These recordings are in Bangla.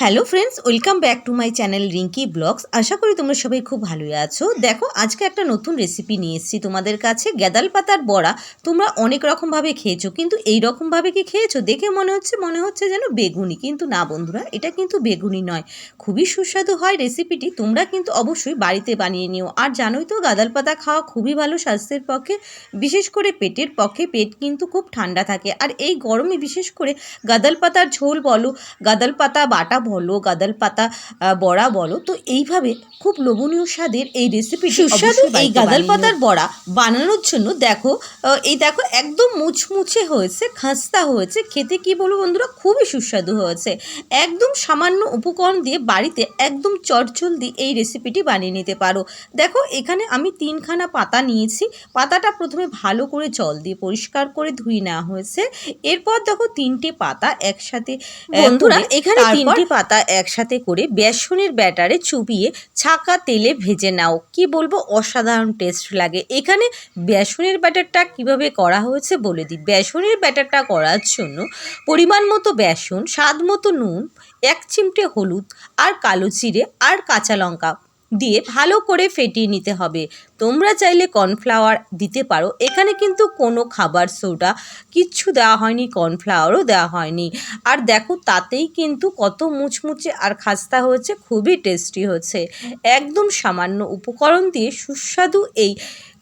Hello friends welcome back to my channel Rinki blogs আশা করি তোমরা সবাই খুব ভালোই আছো। দেখো, আজকে একটা নতুন রেসিপি নিয়ে এসেছি তোমাদের কাছে। গ্যাদাল পাতার বড়া তোমরা অনেক রকমভাবে খেয়েছো, কিন্তু এই রকমভাবে কি খেয়েছো? দেখে মনে হচ্ছে মনে হচ্ছে যেন বেগুনি। কিন্তু না বন্ধুরা, এটা কিন্তু বেগুনি নয়। খুবই সুস্বাদু হয় রেসিপিটি তোমরা কিন্তু অবশ্যই বাড়িতে বানিয়ে নিও। আর জানোই তো, গাদাল পাতা খাওয়া খুবই ভালো স্বাস্থ্যের পক্ষে, বিশেষ করে পেটের পক্ষে পেট কিন্তু খুব ঠান্ডা থাকে। আর এই গরমে বিশেষ করে গাদাল পাতার ঝোল বলো, গাদাল পাতা বাটা বলো গাদাল পাতা বড়া বলো। তো এইভাবে খুব লোভনীয় স্বাদের এই রেসিপি সুস্বাদু এই গাদাল পাতার বড়া বানানোর জন্য দেখো এই দেখো একদম মুচমুচে হয়েছে খাস্তা হয়েছে খেতে কি বলব বন্ধুরা খুবই সুস্বাদু হয়েছে। একদম সামান্য উপকরণ দিয়ে বাড়িতে একদম চটজলদি এই রেসিপিটি বানিয়ে নিতে পারো। দেখো এখানে আমি তিনখানা পাতা নিয়েছি। পাতাটা প্রথমে ভালো করে জল দিয়ে পরিষ্কার করে ধুয়ে নেওয়া হয়েছে। এরপর দেখো তিনটে পাতা একসাথে বন্ধুরা, এখানে তিনটে পাতা একসাথে করে বেসনের ব্যাটারে চুবিয়ে ছাকা তেলে ভেজে নাও। কি বলব? অসাধারণ টেস্ট লাগে। এখানে বেসনের ব্যাটারটা কীভাবে করা হয়েছে বলে দিই। বেসনের ব্যাটারটা করার জন্য পরিমাণ মতো বেসন, স্বাদ মতো নুন, এক চিমটে হলুদ আর কালো জিরে আর কাঁচা লঙ্কা দিয়ে ভালো করে ফেটিয়ে নিতে হবে। তোমরা চাইলে কর্নফ্লাওয়ার দিতে পারো। এখানে কিন্তু কোনো খাবার সোডা কিচ্ছু দেওয়া হয়নি কর্নফ্লাওয়ারও দেওয়া হয়নি। আর দেখো তাতেই কিন্তু কত মুচমুচে আর খাস্তা হয়েছে খুবই টেস্টি হচ্ছে। একদম সামান্য উপকরণ দিয়ে সুস্বাদু এই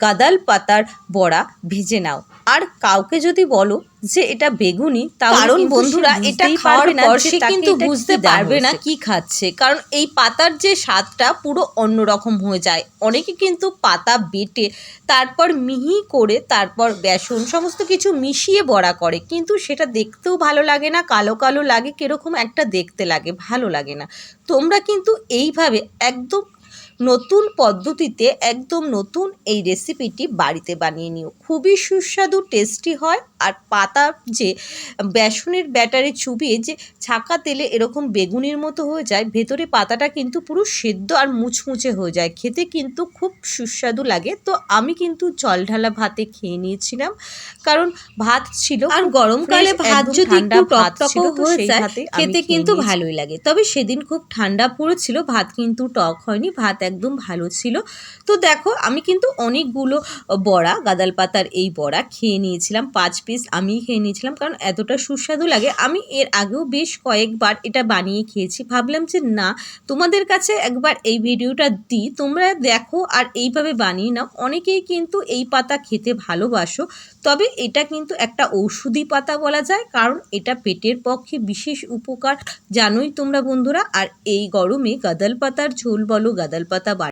কাদাল পাতার বড়া ভেজে নাও। আর কাউকে যদি বলো যে এটা বেগুনি কারণ বন্ধুরা, এটা খাওয়ার পর সে কিন্তু বুঝতে পারবে না কি খাচ্ছে। কারণ এই পাতার যে স্বাদটা পুরো অন্যরকম হয়ে যায়। অনেকে কিন্তু পাতা বেটে তারপর মিহি করে তারপর বেসন সমস্ত কিছু মিশিয়ে বড়া করে। কিন্তু সেটা দেখতেও ভালো লাগে না, কালো কালো লাগে, কীরকম একটা দেখতে লাগে, ভালো লাগে না। তোমরা কিন্তু এইভাবে একদম নতুন পদ্ধতিতে একদম নতুন এই রেসিপিটি বাড়িতে বানিয়ে নিও। খুবই সুস্বাদু টেস্টি হয় আর পাতা যে বেসনের ব্যাটারে চুবিয়ে যে ছাকা তেলে এরকম বেগুনির মতো হয়ে যায় ভেতরে পাতাটা কিন্তু পুরো সেদ্ধ আর মুচমুচে হয়ে যায়। খেতে কিন্তু খুব সুস্বাদু লাগে। তো আমি কিন্তু জল ঢালা ভাতে খেয়ে নিয়েছিলাম কারণ ভাত ছিল আর গরমকালে ভাত যদি একটু ভাত টকটকও হয়ে যায়, খেতে কিন্তু ভালোই লাগে। তবে সেদিন খুব ঠান্ডা পড়েছিল ভাত কিন্তু টক হয়নি ভাত একদম ভালো ছিল। তো দেখো, আমি কিন্তু অনেকগুলো বড়া, গাদাল পাতার এই বড়া খেয়ে নিয়েছিলাম, পাঁচ পিস আমি খেয়ে নিয়েছিলাম, কারণ এতটা সুস্বাদু লাগে। আমি এর আগেও বেশ কয়েকবার এটা বানিয়ে খেয়েছি। ভাবলাম যে না, তোমাদের কাছে একবার এই ভিডিওটা দিই, তোমরা দেখো আর এইভাবে বানিয়ে নাও। অনেকেই কিন্তু এই পাতা খেতে ভালোবাসো, তবে এটা কিন্তু একটা ঔষধি পাতা বলা যায়, কারণ এটা পেটের পক্ষে বিশেষ উপকার। জানোই তোমরা বন্ধুরা, আর এই গরমে গাদাল পাতার ঝোল বলো, গাদাল পাতা অভিজ্ঞতা বাড়ে